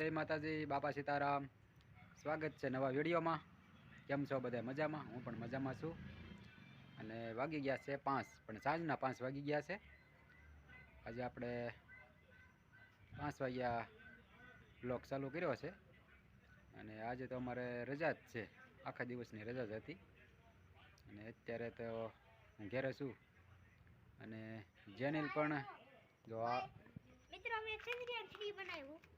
જય માતાજી, બાપા સીતારામ. સ્વાગત છે નવા વિડીયોમાં. કેમ છો બધા મજામાં? હું પણ મજામાં છું. અને વાગી ગયા છે પાંચ, પણ સાંજના પાંચ વાગી ગયા છે. આજે આપણે પાંચ વાગ્યા બ્લોક ચાલુ કર્યો છે. અને આજે તો અમારે રજા જ છે. આખા દિવસની રજા જ હતી. અને અત્યારે તો હું ઘેરે છું. અને જેનિલ પણ જો આ મિત્રો મેં ચંદ્રયાન 3 બનાવ્યું.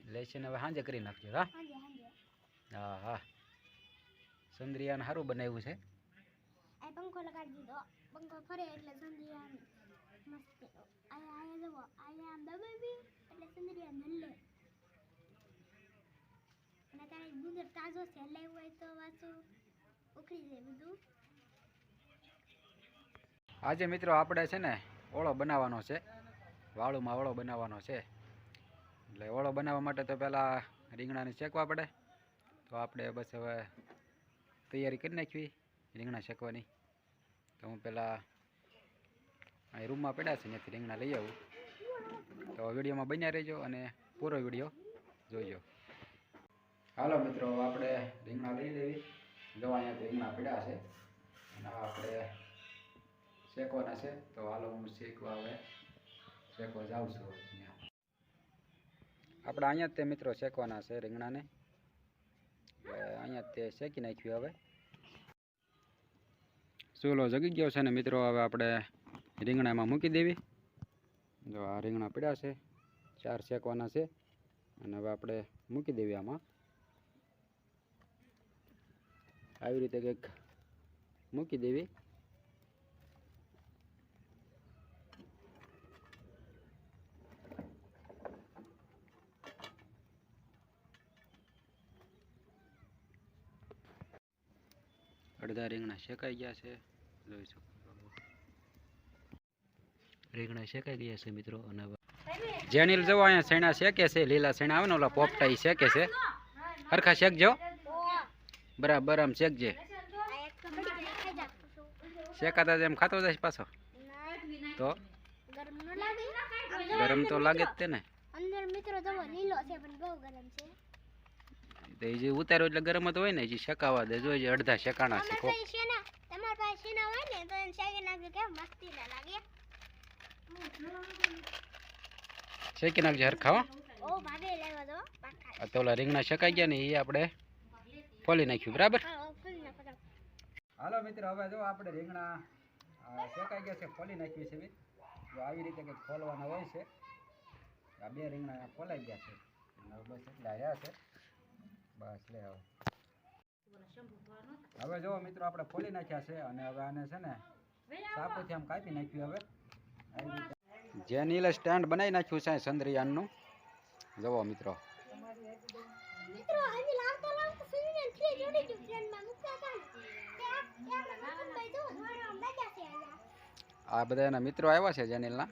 લેશન હવે સાંજે કરી નાખજો હા? હા હા. ચંદ્રયાન સારું બનાવ્યું છે. આ પંખો લગાડી દીધો. પંખો ફરે એટલે ચંદ્રયાન મસ્ત આયા આયા જવો આયા આમ દબાવી એટલે ચંદ્રયાન હલે અને તારે ગુંદર તાજો છે હલાવ્યું હોય તો પાછું ઉખડી જાય બધું. આજે મિત્રો આપણે છે ને ઓળો બનાવવાનો છે. વાળુમાં ઓળો બનાવવાનો છે. એટલે ઓળો બનાવવા માટે તો પહેલાં રીંગણાને શેકવા પડે. તો આપણે બસ હવે તૈયારી કરી નાખવી રીંગણા શેકવાની. તો હું પહેલાં અહીં રૂમમાં પડ્યા છે ત્યાંથી રીંગણા લઈ આવું. તો વિડીયોમાં બન્યા રહેજો અને પૂરો વીડિયો જોઈજો હાલો મિત્રો આપણે રીંગણા લઈ લેવી. જો અહીંયાથી રીંગણા પડ્યા છે. અને આપણે શેકવાના છે. તો હાલો હું શેકવા હવે શેકવા જાઉં છું. અહીંયા આપણે અહીંયા તે મિત્રો શેકવાના છે રીંગણાને. અહીંયા તે શેકી નાખ્યું હવે. ચૂલો જગી ગયો છે ને મિત્રો, હવે આપણે રીંગણા એમાં મૂકી દેવી. જો આ રીંગણા પડ્યા છે, ચાર શેકવાના છે, અને હવે આપણે મૂકી દેવી આમાં. આવી રીતે કંઈક મૂકી દેવી. અડધા રીંગણા શેકાઈ ગયા છે. જોઈ શકો રીંગણા શેકાઈ ગયા છે મિત્રો, અને જેનીલ જવો અહીંયા શેણા શેકે છે, લીલા શેણા આવે ને ઓલા પોપટા એ શેકે છે. હરખા શેકજો. બરાબર, આમ શેકજે. શેકાતા જેમ ખાતો જાય પાછો? તો? ગરમ તો લાગે જ તે ને. અંદર મિત્રો લીલો છે, પણ બહુ ગરમ છે. તો એ જે ઉતાર્યો એટલે ગરમ જ હોય ને જે શેકાવા દે જોઈએ અડધા શેકાણા છે તમારા પાસે શેના હોય ને તો એને શેકી નાખજો કેમ મસ્તી ના લાગે. શેકી નાખજે હરખા હો ઓ ભાગે લેવા દો આ તો ઓલા રીંગણા શેકાઈ ગયા ને એ આપણે ફોલી નાખ્યું બરાબર. હાલો મિત્રો હવે જો આપણે રીંગણા શેકાઈ ગયા છે ફોલી નાખ્યું છે જો આવી રીતે કંઈક ફોલવાના હોય છે આ બે રીંગણા ફોલાઈ ગયા છે બસ એટલે આવ્યા છે. બસ લે હવે. હવે જો મિત્રો આપણે ફોલી નાખ્યા છે અને હવે આને છે ને ચાકુથી આમ કાપી નાખ્યું હવે. જે નીલે સ્ટેન્ડ બનાવી નાખ્યું છે ચંદ્રયાનનું. જુઓ મિત્રો. આ બધા એના મિત્રો આવ્યા છે જેનિલના.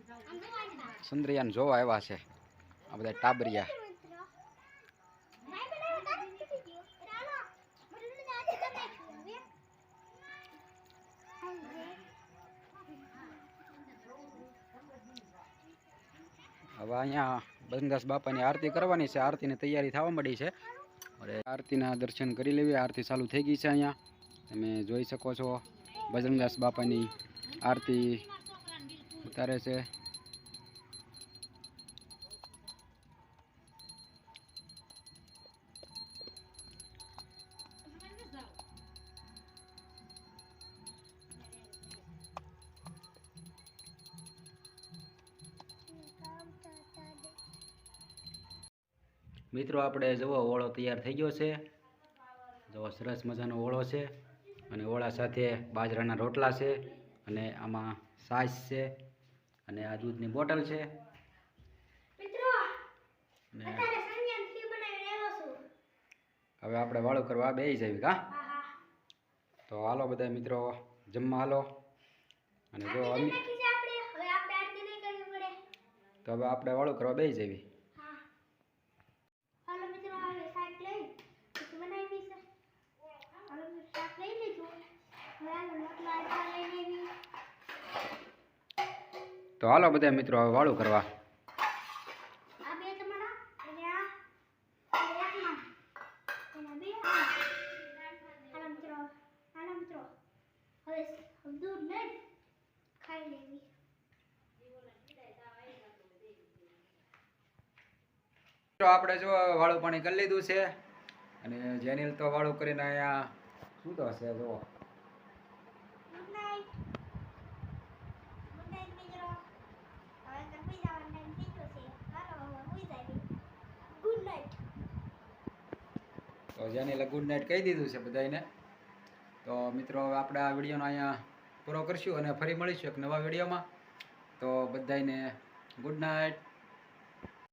જોવા જોવા આવ્યા છે. આ બધા ટાબરિયા મિત્રો ભાઈ બનાવ તારી તૂટી ગયો રાણો મને આજે તમે હવે હવે અહીંયા બંદાસ બાપાની આરતી કરવાની છે. આરતીની તૈયારી થવા મળી છે. અને આરતીના દર્શન કરી લેવી. આરતી ચાલુ થઈ ગઈ છે અહીંયા. તમે જોઈ શકો છો. બજરંગદાસ બાપાની આરતી ઉતારે છે. મિત્રો આપણે જુઓ ઓળો તૈયાર થઈ ગયો છે. જુઓ સરસ મજાનો ઓળો છે અને ઓળા સાથે બાજરાના રોટલા છે અને આમાં સાસ છે અને આ દૂધની બોટલ છે. હવે આપણે વાળું કરવા બે જવી કા તો હાલો બધા મિત્રો જમવા હાલો. અને જો તો હવે આપણે વાળું કરવા બે જવી હા હાલો મિત્રો હવે શાક લઈ પછી બનાવી છે હાલો મિત્રો શાક લઈ લીધું હવે હાલો રોટલા આટલા લઈ લેવી તો હાલો બધા મિત્રો હવે વાળું કરવા. આપણે જો વાળું પાણી કરી લીધું છે અને જેનિલ તો વાળું કરીને અહીંયા શું તો હશે જો ગુડ નાઇટ ગુડ નાઇટ મિત્રો હવે તો સુઈ જવાનો ટાઈમ થઈ ગયો છે હાલો હવે સુઈ જાય ગુડ નાઇટ તો જેનિલે ગુડ નાઇટ કહી દીધું છે બધાને તો મિત્રો, હવે આપણે આ વિડીયોનો અહીંયા પૂરો કરશું અને ફરી મળીશું એક નવા વિડીયોમાં. તો બધાને ગુડ નાઇટ